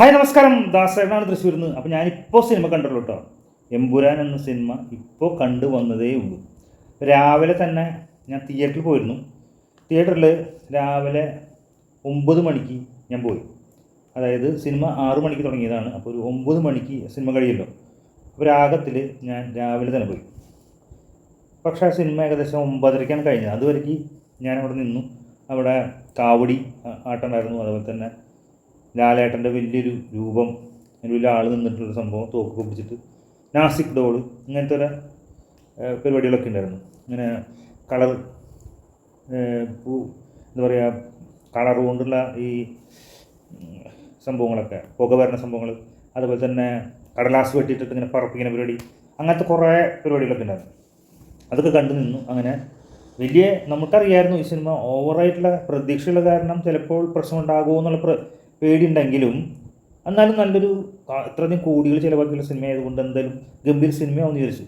Hi നമസ്കാരം. ദാസേനാണ് തൃശ്ശൂരിൽ നിന്ന് അപ്പോൾ ഞാനിപ്പോൾ സിനിമ കണ്ടുള്ളൂ കേട്ടോ എമ്പുരാൻ എന്ന സിനിമ ഇപ്പോൾ കണ്ടു വന്നതേ ഉള്ളൂ. രാവിലെ തന്നെ ഞാൻ തിയേറ്ററിൽ പോയിരുന്നു. തിയേറ്ററിൽ രാവിലെ ഒമ്പത് മണിക്ക് ഞാൻ പോയി. അതായത് സിനിമ ആറ് മണിക്ക് തുടങ്ങിയതാണ്. അപ്പോൾ ഒരു ഒമ്പത് മണിക്ക് സിനിമ കഴിയുമല്ലോ അപ്പോൾ രാഗത്തിൽ ഞാൻ രാവിലെ തന്നെ പോയി. പക്ഷേ ആ സിനിമ ഏകദേശം ഒമ്പതരയ്ക്കാണ് കഴിഞ്ഞത്. അതുവരേക്ക് ഞാൻ അവിടെ നിന്നു. അവിടെ കാവടി ആട്ടുണ്ടായിരുന്നു അതുപോലെ തന്നെ ലാലേട്ടന്റെ വലിയൊരു രൂപം അതിന്റെ വലിയ ആൾ നിന്നിട്ടുള്ള സംഭവം തോക്ക് പിടിച്ചിട്ട് നാസിക് ഡോൾ ഇങ്ങനത്തെ ഒരു പരിപാടികളൊക്കെ ഉണ്ടായിരുന്നു. ഇങ്ങനെ കളർ പൂ എന്താ പറയുക കളർ കൊണ്ടുള്ള ഈ സംഭവങ്ങളൊക്കെ പുക വരുന്ന സംഭവങ്ങൾ അതുപോലെ തന്നെ കടലാസ് വെട്ടിയിട്ടിട്ട് ഇങ്ങനെ പറപ്പിക്കുന്ന പരിപാടി അങ്ങനത്തെ കുറേ പരിപാടികളൊക്കെ ഉണ്ടായിരുന്നു. അതൊക്കെ കണ്ടു നിന്നു. അങ്ങനെ വലിയ നമുക്കറിയായിരുന്നു ഈ സിനിമ ഓവറായിട്ടുള്ള പ്രതീക്ഷയുള്ള കാരണം ചിലപ്പോൾ പ്രശ്നം ഉണ്ടാകുമോ എന്നുള്ള പേടിയുണ്ടെങ്കിലും എന്നാലും നല്ലൊരു ഇത്രയധികം കോടികൾ ചിലവാക്കിയുള്ള സിനിമ ആയതുകൊണ്ട് എന്തായാലും ഗംഭീര സിനിമയാവും വിചാരിച്ചു.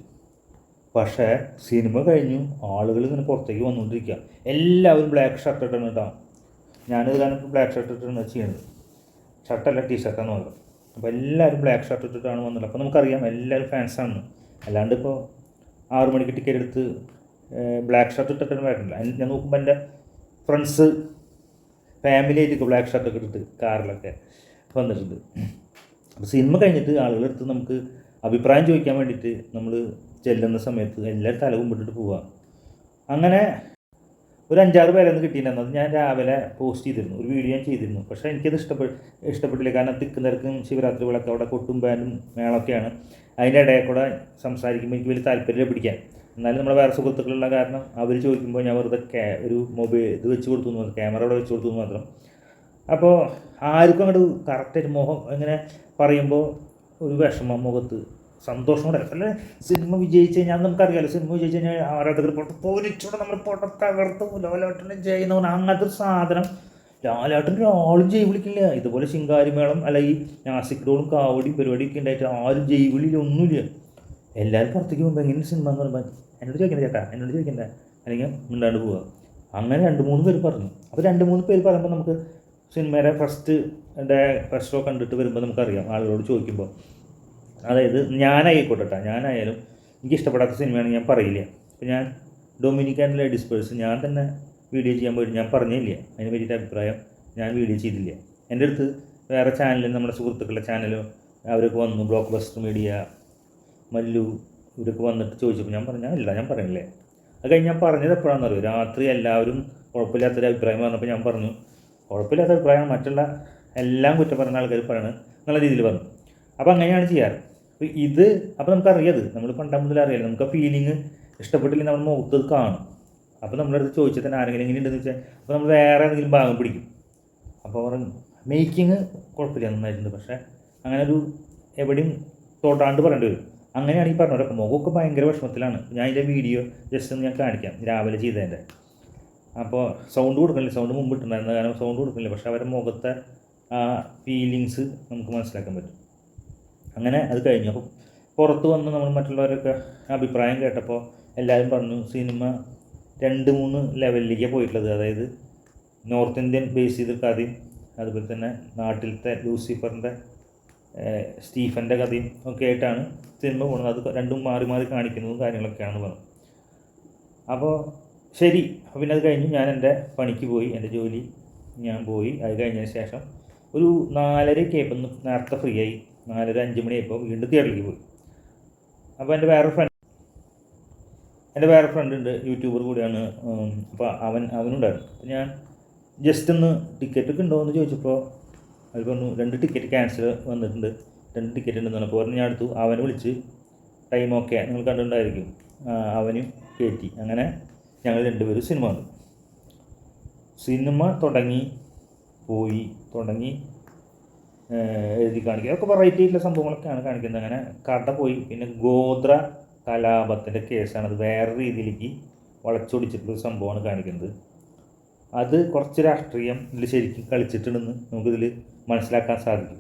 പക്ഷേ സിനിമ കഴിഞ്ഞു. ആളുകൾ ഇങ്ങനെ പുറത്തേക്ക് വന്നുകൊണ്ടിരിക്കുക. എല്ലാവരും ബ്ലാക്ക് ഷർട്ട് ഇട്ടാണ് കേട്ടോ. ഞാനിത് കാരണം ബ്ലാക്ക് ഷർട്ട് ഇട്ടാണ് ചെയ്യുന്നത് ഷർട്ടല്ല ടീ ഷർട്ടാണ് മാത്രം അപ്പോൾ എല്ലാവരും ബ്ലാക്ക് ഷർട്ട് ഇട്ടിട്ടാണ് വന്നത്. അപ്പോൾ നമുക്കറിയാം എല്ലാവരും ഫാൻസാണ് അല്ലാണ്ട് ഇപ്പോൾ ആറ് മണിക്ക് ടിക്കറ്റ് എടുത്ത് ബ്ലാക്ക് ഷർട്ട് ഇട്ടിട്ടാണ് വരണില്ല ഞാൻ നോക്കുമ്പോൾ എന്റെ ഫ്രണ്ട്സ് ഫാമിലി ആയിട്ടൊക്കെ ബ്ലാക്ക് ഷർട്ടൊക്കെ ഇട്ടിട്ട് കാറിലൊക്കെ വന്നിട്ടുണ്ട്. അപ്പോൾ സിനിമ കഴിഞ്ഞിട്ട് ആളുകളുടെ ആളുകളെടുത്ത് നമുക്ക് അഭിപ്രായം ചോദിക്കാൻ വേണ്ടിയിട്ട് നമ്മൾ ചെല്ലുന്ന സമയത്ത് എല്ലാവരും തല കുമ്പിട്ടിട്ട് പോവുക അങ്ങനെ ഒരു അഞ്ചാറ് പേരൊന്ന് കിട്ടിയിട്ടുണ്ടായിരുന്നു അത് ഞാൻ രാവിലെ പോസ്റ്റ് ചെയ്തിരുന്നു. ഒരു വീഡിയോ ഞാൻ ചെയ്തിരുന്നു. പക്ഷേ എനിക്കത് ഇഷ്ടപ്പെട്ട് ഇഷ്ടപ്പെട്ടില്ല. കാരണം തിക്കും തിരക്കും ശിവരാത്രി വിളക്ക് അവിടെ കൊട്ടും ബാൻഡും മേളൊക്കെയാണ്. അതിന്റെ ഇടയിൽ കൂടെ സംസാരിക്കുമ്പോൾ എനിക്ക് വലിയ താല്പര്യം പിടിക്കാൻ. എന്നാലും നമ്മുടെ വേറെ സുഹൃത്തുക്കളുള്ള കാരണം അവർ ചോദിക്കുമ്പോൾ ഞാൻ വെറുതെ ക്യാ ഒരു മൊബൈൽ ഇത് വെച്ച് കൊടുത്തു എന്ന് മാത്രം ക്യാമറ അവിടെ വെച്ച് കൊടുത്തു എന്ന് മാത്രം. അപ്പോൾ ആർക്കും അങ്ങോട്ട് കറക്റ്റായിട്ട് മുഖം ഇങ്ങനെ പറയുമ്പോൾ ഒരു വിഷമം മുഖത്ത് സന്തോഷം കൂടെ അല്ല സിനിമ വിജയിച്ച് കഴിഞ്ഞാൽ നമുക്കറിയാലോ സിനിമ വിജയിച്ച് കഴിഞ്ഞാൽ ആരാധകർ പോട്ട് പോരിച്ചൂടെ നമ്മൾ പൊട്ട തകർത്ത് ലോലാട്ടനെ ചെയ്യുന്ന അങ്ങനത്തെ ഒരു സാധനം. ലാലാട്ടൻ ഒരാളും ജൈ വിളിക്കില്ല. ഇതുപോലെ ശിങ്കാരിമേളം അല്ല ഈ നാസിക് ഡോളും കാവടി പരിപാടിയൊക്കെ ഉണ്ടായിട്ട് ആരും ജൈ വിളിയിലൊന്നുമില്ല. എല്ലാവരും പുറത്തേക്ക് പോകുമ്പോൾ എങ്ങനെ സിനിമ എന്ന് പറയുമ്പോൾ എന്നോട് ചോദിക്കണ്ട ചേട്ടാ എന്നോട് ചോദിക്കണ്ട. അല്ലെങ്കിൽ മിണ്ടാണ്ട് പോവുക അങ്ങനെ രണ്ട് മൂന്ന് പേര് പറഞ്ഞു. അപ്പോൾ രണ്ട് മൂന്ന് പേര് പറയുമ്പോൾ നമുക്ക് സിനിമയുടെ ഫസ്റ്റ് ഫസ്റ്റ് ഷോ കണ്ടിട്ട് വരുമ്പോൾ നമുക്കറിയാം ആളുകളോട് ചോദിക്കുമ്പോൾ അതായത് ഞാനായിക്കോട്ടെ കേട്ടോ ഞാനായാലും എനിക്ക് ഇഷ്ടപ്പെടാത്ത സിനിമയാണെങ്കിൽ ഞാൻ പറയില്ല. അപ്പോൾ ഞാൻ ഡൊമിനിക് ആൻഡ് ലേഡീസ് പേഴ്സ് ഞാൻ തന്നെ വീഡിയോ ചെയ്യാൻ പോയിട്ട് ഞാൻ പറഞ്ഞില്ല. അതിനെ പറ്റിയിട്ട് അഭിപ്രായം ഞാൻ വീഡിയോ ചെയ്തില്ല. എന്റെ അടുത്ത് വേറെ ചാനലിൽ നമ്മുടെ സുഹൃത്തുക്കളുടെ ചാനലോ അവരൊക്കെ വന്നു. ബ്ലോക്ക് ബസ്റ്റർ മീഡിയ മല്ലു ഇവരൊക്കെ വന്നിട്ട് ചോദിച്ചപ്പോൾ ഞാൻ പറഞ്ഞാൽ ഇല്ല ഞാൻ പറഞ്ഞില്ലേ അത് കഴിഞ്ഞ് ഞാൻ പറഞ്ഞത് എപ്പോഴാണെന്ന് അറിയോ? രാത്രി എല്ലാവരും കുഴപ്പമില്ലാത്തൊരു അഭിപ്രായം വന്നപ്പോൾ ഞാൻ പറഞ്ഞു കുഴപ്പമില്ലാത്ത അഭിപ്രായം മറ്റുള്ള എല്ലാം കുറ്റം പറയുന്ന ആൾക്കാർ പറയണത് നല്ല രീതിയിൽ പറഞ്ഞു. അപ്പോൾ അങ്ങനെയാണ് ചെയ്യാറ്. അപ്പോൾ ഇത് അപ്പോൾ നമുക്കറിയത് നമ്മൾ പണ്ടാ മുതൽ അറിയാലോ നമുക്ക് ആ ഫീലിംഗ് ഇഷ്ടപ്പെട്ടില്ലെങ്കിൽ നമ്മൾ മുഖത്ത് കാണും. അപ്പോൾ നമ്മുടെ അടുത്ത് ചോദിച്ചാൽ തന്നെ ആരെങ്കിലും എങ്ങനെ ഉണ്ടെന്ന് വെച്ചാൽ അപ്പോൾ നമ്മൾ വേറെ ഏതെങ്കിലും ഭാഗം പിടിക്കും. അപ്പോൾ പറഞ്ഞു മേക്കിങ് കുഴപ്പമില്ല നന്നായിട്ടുണ്ട്. പക്ഷേ അങ്ങനെ ഒരു എവിടെയും തോട്ടാണ്ട് പറയേണ്ടി വരും. അങ്ങനെയാണ് ഈ പറഞ്ഞവരൊക്കെ മുഖമൊക്കെ ഭയങ്കര വിഷമത്തിലാണ്. ഞാൻ ഇതിന്റെ വീഡിയോ ജസ്റ്റ് ഒന്ന് ഞാൻ കാണിക്കാം. രാവിലെ ചെയ്തതിന്റെ അപ്പോൾ സൗണ്ട് കൊടുക്കണില്ല. സൗണ്ട് മുമ്പ് ഇട്ടുണ്ടായിരുന്നു കാരണം സൗണ്ട് കൊടുക്കണില്ല. പക്ഷേ അവരുടെ മുഖത്തെ ആ ഫീലിങ്സ് നമുക്ക് മനസ്സിലാക്കാൻ പറ്റും. അങ്ങനെ അത് കഴിഞ്ഞു. അപ്പോൾ പുറത്ത് വന്ന് നമ്മൾ മറ്റുള്ളവരൊക്കെ അഭിപ്രായം കേട്ടപ്പോൾ എല്ലാവരും പറഞ്ഞു സിനിമ രണ്ട് മൂന്ന് ലെവലിലേക്ക് പോയിട്ടുള്ളത്. അതായത് നോർത്ത് ഇന്ത്യൻ ബേസ് ചെയ്ത കഥയും അതുപോലെ തന്നെ നാട്ടിലത്തെ ലൂസിഫറിന്റെ സ്റ്റീഫന്റെ കഥയും ഒക്കെ ആയിട്ടാണ് സിനിമ പോകുന്നത് അത് രണ്ടും മാറി മാറി കാണിക്കുന്നതും കാര്യങ്ങളൊക്കെയാണ് പറഞ്ഞു അപ്പോൾ ശരി പിന്നെ അത് കഴിഞ്ഞ് ഞാൻ എന്റെ പണിക്ക് പോയി എന്റെ ജോലി ഞാൻ പോയി. അത് കഴിഞ്ഞതിന് ശേഷം ഒരു നാലരയ്ക്ക് ആയപ്പോൾ നേരത്തെ ഫ്രീ ആയി. നാലര അഞ്ച് മണിയായപ്പോൾ വീണ്ടും തിയേറ്ററിലേക്ക് പോയി. അപ്പോൾ എന്റെ വേറെ ഫ്രണ്ട് എന്റെ വേറെ ഫ്രണ്ട് ഉണ്ട് യൂട്യൂബർ കൂടിയാണ്. അപ്പോൾ അവൻ അവനുണ്ടായിരുന്നു. അപ്പോൾ ഞാൻ ജസ്റ്റ് ഒന്ന് ടിക്കറ്റൊക്കെ ഉണ്ടോ എന്ന് ചോദിച്ചപ്പോൾ അവർ പറഞ്ഞു രണ്ട് ടിക്കറ്റ് ക്യാൻസൽ വന്നിട്ടുണ്ട്. രണ്ട് ടിക്കറ്റ് ഉണ്ടെന്ന് പറഞ്ഞു. അപ്പോൾ ഞാൻ എടുത്തു. അവനെ വിളിച്ച് ടൈം ഓക്കെ നിങ്ങൾ കണ്ടിട്ടുണ്ടായിരിക്കും. അവനും കയറ്റി അങ്ങനെ ഞങ്ങൾ രണ്ടുപേരും സിനിമ കണ്ടു. സിനിമ തുടങ്ങി പോയി തുടങ്ങി എഴുതി കാണിക്കുക. ഒക്കെ വെറൈറ്റി ആയിട്ടുള്ള സംഭവങ്ങളൊക്കെയാണ് കാണിക്കുന്നത്. അങ്ങനെ കട പോയി. പിന്നെ ഗോത്ര കലാപത്തിന്റെ കേസാണ്. അത് വേറെ രീതിയിലേക്ക് വളച്ചൊടിച്ചിട്ടുള്ള സംഭവമാണ് കാണിക്കുന്നത്. അത് കുറച്ച് രാഷ്ട്രീയം ഇതിൽ ശരിക്കും കളിച്ചിട്ടുണ്ടെന്ന് നമുക്കിതിൽ മനസ്സിലാക്കാൻ സാധിക്കും.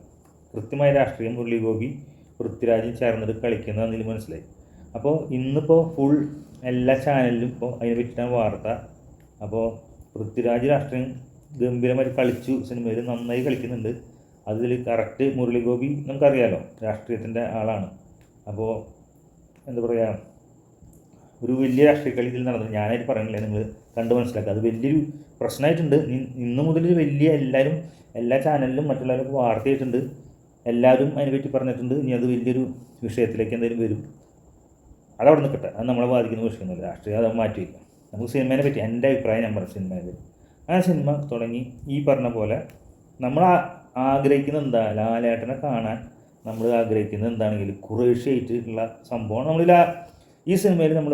കൃത്യമായ രാഷ്ട്രീയം മുരളീഗോപി പൃഥ്വിരാജും ചേർന്നിട്ട് കളിക്കുന്നതെന്ന് ഇതിൽ മനസ്സിലായി. അപ്പോൾ ഇന്നിപ്പോൾ ഫുൾ എല്ലാ ചാനലിലും ഇപ്പോൾ അതിനെ പറ്റിയിട്ടാണ് വാർത്ത. അപ്പോൾ പൃഥ്വിരാജ് രാഷ്ട്രീയം ഗംഭീരമായിട്ട് കളിച്ചു സിനിമയിൽ നന്നായി കളിക്കുന്നുണ്ട്. അതിൽ കറക്റ്റ് മുരളീഗോപി നമുക്കറിയാലോ രാഷ്ട്രീയത്തിന്റെ ആളാണ്. അപ്പോൾ എന്താ പറയുക ഒരു വലിയ രാഷ്ട്രീയ കളി ഇതിൽ നടന്നത് ഞാനായിട്ട് പറയുന്നില്ല നിങ്ങൾ കണ്ടു മനസ്സിലാക്കുക. അത് വലിയൊരു പ്രശ്നമായിട്ടുണ്ട്. ഇന്ന് മുതൽ വലിയ എല്ലാവരും എല്ലാ ചാനലിലും മറ്റുള്ളവരൊക്കെ വാർത്തയായിട്ടുണ്ട്. എല്ലാവരും അതിനെപ്പറ്റി പറഞ്ഞിട്ടുണ്ട്. ഇനി അത് വലിയൊരു വിഷയത്തിലേക്ക് എന്തെങ്കിലും വരും. അതവിടെ നിൽക്കട്ടെ. അത് നമ്മളെ ബാധിക്കുന്ന വിഷയമൊന്നുമില്ല. രാഷ്ട്രീയം അത് മാറ്റിയില്ല നമുക്ക് സിനിമേനെ പറ്റി എന്റെ അഭിപ്രായം ഞാൻ പറഞ്ഞു ആ സിനിമ തുടങ്ങി ഈ പറഞ്ഞ പോലെ നമ്മൾ ആഗ്രഹിക്കുന്ന എന്താ ലാലേട്ടനെ കാണാൻ നമ്മൾ ആഗ്രഹിക്കുന്നത് എന്താണെങ്കിൽ കുറേശ്ശായിട്ട് ഉള്ള സംഭവം നമ്മൾ ഈ സിനിമയിൽ നമ്മൾ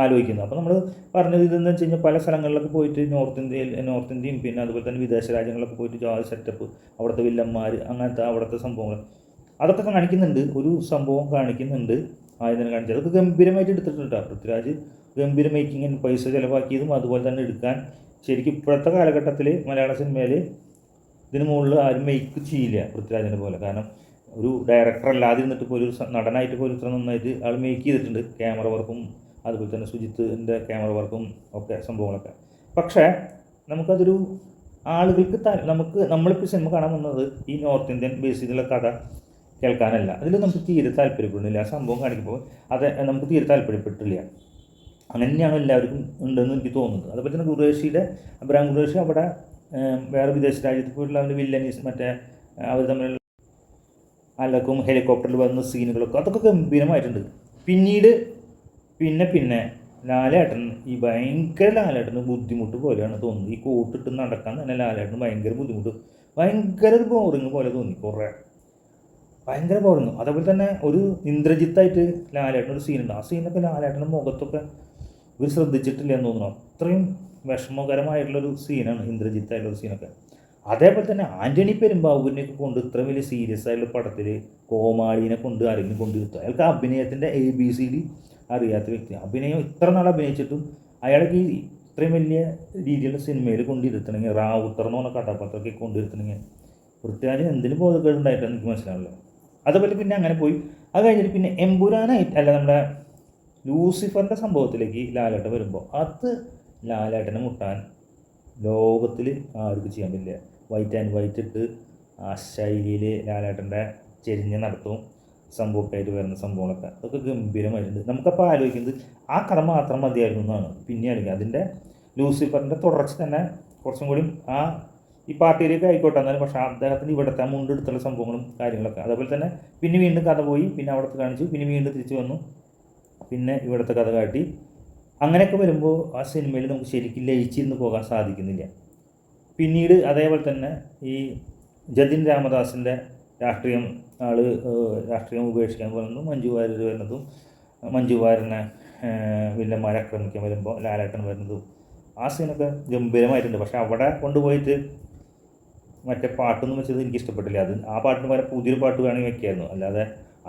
ആലോചിക്കുന്നത് അപ്പോൾ നമ്മൾ പറഞ്ഞത് ഇതെന്ന് വെച്ച് കഴിഞ്ഞാൽ പല സ്ഥലങ്ങളിലൊക്കെ പോയിട്ട് നോർത്ത് ഇന്ത്യയിൽ നോർത്ത് ഇന്ത്യയും പിന്നെ അതുപോലെ തന്നെ വിദേശ രാജ്യങ്ങളിലൊക്കെ പോയിട്ട് ജോലി സെറ്റപ്പ് അവിടുത്തെ വില്ലന്മാർ അങ്ങനത്തെ അവിടുത്തെ സംഭവങ്ങൾ. അതൊക്കെ കാണിക്കുന്നുണ്ട്. ഒരു സംഭവം കാണിക്കുന്നുണ്ട്. ആയതിനെ കാണിച്ചത് അതൊക്കെ ഗംഭീരമായിട്ട് എടുത്തിട്ടുണ്ട് പൃഥ്വിരാജ് ഗംഭീര മേക്കിങ്ങിന് പൈസ ചിലവാക്കിയതും അതുപോലെ തന്നെ എടുക്കാൻ ശരിക്കും ഇപ്പോഴത്തെ കാലഘട്ടത്തിൽ മലയാള സിനിമയിൽ ഇതിന് മുകളിൽ ആരും മേക്ക് ചെയ്യില്ല പൃഥ്വിരാജിനെ പോലെ. കാരണം ഒരു ഡയറക്ടർ അല്ലാതെ ഇരുന്നിട്ട് പോലും ഒരു നടനായിട്ട് ഇപ്പോൾ ഇത്ര നന്നായിട്ട് ആൾ മേക്ക് ചെയ്തിട്ടുണ്ട്. ക്യാമറ വർക്കും അതുപോലെ തന്നെ സുജിത്തിന്റെ ക്യാമറ വർക്കും ഒക്കെ സംഭവങ്ങളൊക്കെ. പക്ഷേ നമുക്കതൊരു ആളുകൾക്ക് ത- നമുക്ക് നമ്മളിപ്പോൾ സിനിമ കാണാൻ വന്നത് ഈ നോർത്ത് ഇന്ത്യൻ ബേസ് ചെയ്തുള്ള കഥ കേൾക്കാനല്ല. അതിൽ നമുക്ക് തീരെ താല്പര്യപ്പെടുന്നില്ല. ആ സംഭവം കാണിക്കുമ്പോൾ അത് നമുക്ക് തീരെ താല്പര്യപ്പെട്ടില്ല അങ്ങനെ തന്നെയാണ് എല്ലാവർക്കും ഉണ്ടെന്ന് എനിക്ക് തോന്നുന്നത്. അതുപോലെ തന്നെ ഖുറേഷിയുടെ അബ്രാം ഖുറേഷി അവിടെ വേറെ വിദേശ രാജ്യത്ത് പോയിട്ടുള്ള അവന്റെ വില്ലനീസ് മറ്റേ അവർ തമ്മിലുള്ള അലക്കും ഹെലികോപ്റ്ററിൽ വന്ന സീനുകളൊക്കെ അതൊക്കെ ഗംഭീരമായിട്ടുണ്ട്. പിന്നീട് പിന്നെ പിന്നെ ലാലേട്ടൻ ഈ ഭയങ്കര ലാലേട്ടന് ബുദ്ധിമുട്ട് പോലെയാണ് തോന്നുന്നത്. ഈ കോട്ടിട്ട് നടക്കാൻ തന്നെ ലാലേട്ടന് ഭയങ്കര ബുദ്ധിമുട്ട്. ഭയങ്കര ബോറിങ് പോലെ തോന്നി കുറേ. ഭയങ്കര ബോറിങ് അതേപോലെ തന്നെ ഒരു ഇന്ദ്രജിത്തായിട്ട് ലാലേട്ടൻ ഒരു സീനുണ്ട് ആ സീനൊക്കെ ലാലേട്ടന്റെ മുഖത്തൊക്കെ ഇവർ ശ്രദ്ധിച്ചിട്ടില്ല എന്ന് തോന്നുന്നു. അത്രയും വിഷമകരമായിട്ടുള്ളൊരു സീനാണ് ഇന്ദ്രജിത്തായിട്ടുള്ള സീനൊക്കെ അതേപോലെ തന്നെ ആന്റണി പെരുമ്പാവൂരിനെ കൊണ്ട് ഇത്ര വലിയ സീരിയസ് ആയിട്ടുള്ള പടത്തിൽ കോമാളിനെ കൊണ്ട് ആരെങ്കിലും കൊണ്ട് കിട്ടുക അയാൾക്ക് അഭിനയത്തിന്റെ എ ബി സി ഡി അറിയാത്ത വ്യക്തി അഭിനയം ഇത്ര നാൾ അഭിനയിച്ചിട്ടും അയാൾക്ക് ഈ ഇത്രയും വലിയ രീതിയിലുള്ള സിനിമയിൽ കൊണ്ടിരുത്തണമെങ്കിൽ റാവുത്തർ എന്ന് പറഞ്ഞ കഥാപാത്രമൊക്കെ കൊണ്ടിരുത്തണമെങ്കിൽ പൃഥ്വിരാജിന് എന്തിനു ബോധക്കേടുണ്ടായിട്ടാണ് എനിക്ക് മനസ്സിലാവില്ല അതുപോലെ പിന്നെ അങ്ങനെ പോയി. അത് കഴിഞ്ഞിട്ട് പിന്നെ എമ്പുരാനായിട്ട് അല്ല നമ്മുടെ ലൂസിഫറിന്റെ സംഭവത്തിലേക്ക് ലാലേട്ടൻ വരുമ്പോൾ അത് ലാലേട്ടനെ മുട്ടാൻ ലോകത്തിൽ ആർക്കും ചെയ്യാൻ പറ്റില്ല. വൈറ്റ് ആൻഡ് വൈറ്റ് ഇട്ട് ആ ശൈലിയിൽ ലാലേട്ടന്റെ ചെരിഞ്ഞ നടത്തവും സംഭവമൊക്കെ ആയിട്ട് വരുന്ന സംഭവങ്ങളൊക്കെ. അതൊക്കെ ഗംഭീരമായിട്ടുണ്ട്. നമുക്കപ്പോൾ ആലോചിക്കുന്നത് ആ കഥ മാത്രം മതിയായിരുന്നു എന്നാണ്. പിന്നെ ആലോചിക്കുക അതിന്റെ ലൂസിഫറിന്റെ തുടർച്ച തന്നെ കുറച്ചും കൂടി ആ ഈ പാർട്ടിയിലേക്ക് ആയിക്കോട്ടെ എന്നാലും പക്ഷേ അദ്ദേഹത്തിന് ഇവിടുത്തെ മുണ്ടെടുത്തുള്ള സംഭവങ്ങളും കാര്യങ്ങളൊക്കെ. അതേപോലെ തന്നെ പിന്നെ വീണ്ടും കഥ പോയി പിന്നെ അവിടുത്തെ കാണിച്ചു പിന്നെ വീണ്ടും തിരിച്ചു വന്നു പിന്നെ ഇവിടുത്തെ കഥ കാട്ടി. അങ്ങനെയൊക്കെ വരുമ്പോൾ ആ സിനിമയിൽ നമുക്ക് ശരിക്കും ലയിച്ചിരുന്ന് പോകാൻ സാധിക്കുന്നില്ല. പിന്നീട് അതേപോലെ തന്നെ ഈ ജതിൻ രാമദാസിന്റെ രാഷ്ട്രീയം ആൾ രാഷ്ട്രീയം ഉപേക്ഷിക്കാൻ പോകുന്നതും മഞ്ജു വാര്യർ വരുന്നതും മഞ്ജു വാര്യനെ വില്ലന്മാരെ ആക്രമിക്കാൻ വരുമ്പോൾ ലാലേട്ടൻ വരുന്നതും ആ സീനൊക്കെ ഗംഭീരമായിട്ടുണ്ട്. പക്ഷെ അവിടെ കൊണ്ടുപോയിട്ട് മറ്റേ പാട്ടൊന്നും വെച്ചത് എനിക്ക് ഇഷ്ടപ്പെട്ടില്ല അത് ആ പാട്ടിന് പകരം പുതിയൊരു പാട്ട് വേണമെങ്കിൽ വെക്കായിരുന്നു. അല്ലാതെ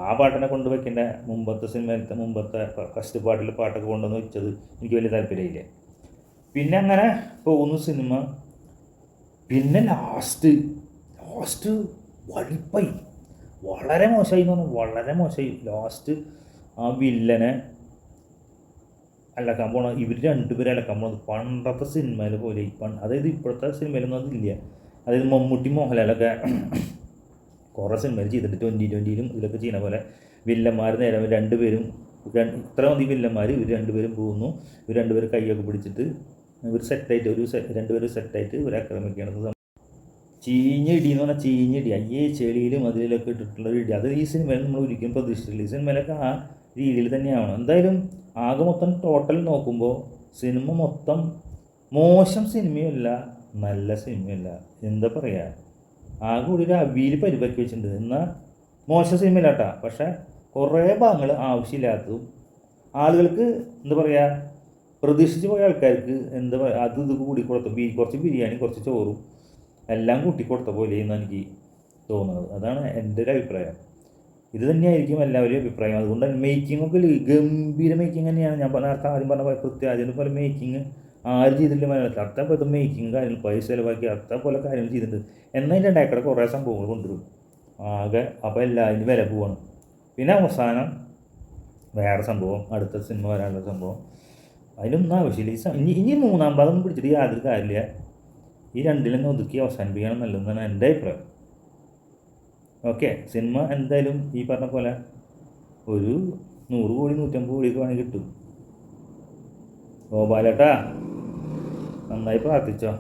ആ പാട്ടിനെ കൊണ്ട് വെക്കേണ്ട മുമ്പത്തെ സിനിമയിലത്തെ മുമ്പത്തെ ഫസ്റ്റ് പാട്ടിൽ പാട്ടൊക്കെ കൊണ്ടുവന്ന് വെച്ചത് എനിക്ക് വലിയ താല്പര്യമില്ല. പിന്നെ അങ്ങനെ പോകുന്നു സിനിമ പിന്നെ ലാസ്റ്റ് ലാസ്റ്റ് വളിപ്പായി വളരെ മോശമായി എന്ന് വളരെ മോശമായി. ലാസ്റ്റ് ആ വില്ലനെ അലക്കാൻ പോണ ഇവർ രണ്ടുപേരും അലക്കാൻ പോണത് പണ്ടത്തെ സിനിമയിൽ പോലെ പണ്ട് അതായത് ഇപ്പോഴത്തെ സിനിമയിലൊന്നും അതില്ല. അതായത് മമ്മൂട്ടി മോഹൻലാലൊക്കെ കുറേ സിനിമയിൽ ചെയ്തിട്ട് ട്വന്റി ട്വന്റിയിലും ഇതിലൊക്കെ ചെയ്യുന്ന പോലെ വില്ലന്മാർ നേരം രണ്ടുപേരും രണ്ട് ഇത്ര മതി വില്ലന്മാർ ഇവർ രണ്ടുപേരും പോകുന്നു. ഇവർ രണ്ടുപേരും കൈയൊക്കെ പിടിച്ചിട്ട് ഇവർ സെറ്റായിട്ട് ഒരു രണ്ടുപേരും സെറ്റായിട്ട് ഇവരെ ആക്രമിക്കുകയാണ്. ചീഞ്ഞിടി എന്ന് പറഞ്ഞാൽ ചീഞ്ഞിടി അയ്യേ ചെളിയിലും അതിലൊക്കെ ഇട്ടിട്ടുള്ള ഒരു ഇടി. അത് ഈ സിനിമയിൽ നമ്മൾ ഒരിക്കലും പ്രതീക്ഷിച്ചിട്ടില്ല. ഈ സിനിമയിലൊക്കെ ആ രീതിയിൽ തന്നെയാണ്. എന്തായാലും ആകെ മൊത്തം ടോട്ടൽ നോക്കുമ്പോൾ സിനിമ മൊത്തം മോശം സിനിമയല്ല നല്ല സിനിമയല്ല എന്താ പറയുക ആകെ കൂടി ഒരു അവിയിൽ പരിപാക്കി വെച്ചിട്ടുണ്ട്. എന്നാൽ മോശം സിനിമയിലാട്ടാ പക്ഷേ കുറേ ഭാഗങ്ങൾ ആവശ്യമില്ലാത്തതും ആളുകൾക്ക് എന്താ പറയുക പ്രതീക്ഷിച്ച് പോയ ആൾക്കാർക്ക് എന്താ അത് ഇത് കൂടി കൊടുത്ത കുറച്ച് ബിരിയാണി കുറച്ച് ചോറും എല്ലാം കൂട്ടി കൊടുത്ത പോലെ എന്നാണ് എനിക്ക് തോന്നുന്നത്. അതാണ് എന്റെ ഒരു അഭിപ്രായം. ഇത് തന്നെയായിരിക്കും എല്ലാവരുടെയും അഭിപ്രായം. അതുകൊണ്ട് മേക്കിംഗ് ഒക്കെ ഗംഭീര മേക്കിംഗ് തന്നെയാണ്. ഞാൻ നേരത്തെ ആദ്യം പറഞ്ഞ പോലെ പൃഥ്വിരാജിനെ പോലെ മേക്കിംഗ് ആരും ചെയ്തിട്ടില്ല മലയാളത്തിൽ. അത്തപ്പോഴത്തെ മേക്കിംഗ് കാര്യങ്ങൾ പൈസ ചിലവാക്കി അത്തപോലെ കാര്യങ്ങൾ ചെയ്തിട്ടുണ്ട്. എന്നാൽ അതിന്റെ ഇടയ്ക്കിടെ കുറേ സംഭവങ്ങൾ കൊണ്ടുവരും. ആകെ അപ്പോൾ എല്ലാവരും വില പോവാണ്. പിന്നെ അവസാനം വേറെ സംഭവം അടുത്ത സിനിമ വരാനുള്ള സംഭവം. അതിലൊന്നും ആവശ്യമില്ല. ഈ ഇനി ഇനി മൂന്നാം പാദം പിടിച്ചിട്ട് യാതൊരു കാര്യമില്ല. ഈ രണ്ടിലൊന്നും ഒതുക്കി അവസാനിപ്പിക്കണം നല്ലതെന്നാണ് എന്റെ അഭിപ്രായം. ഓക്കെ സിനിമ എന്തായാലും ഈ പറഞ്ഞ പോലെ ഒരു നൂറ് കോടി നൂറ്റമ്പത് കോടിയൊക്കെ വേണമെങ്കിൽ കിട്ടും. ഗോപാലേട്ടാ നന്നായി പ്രാർത്ഥിച്ചോ.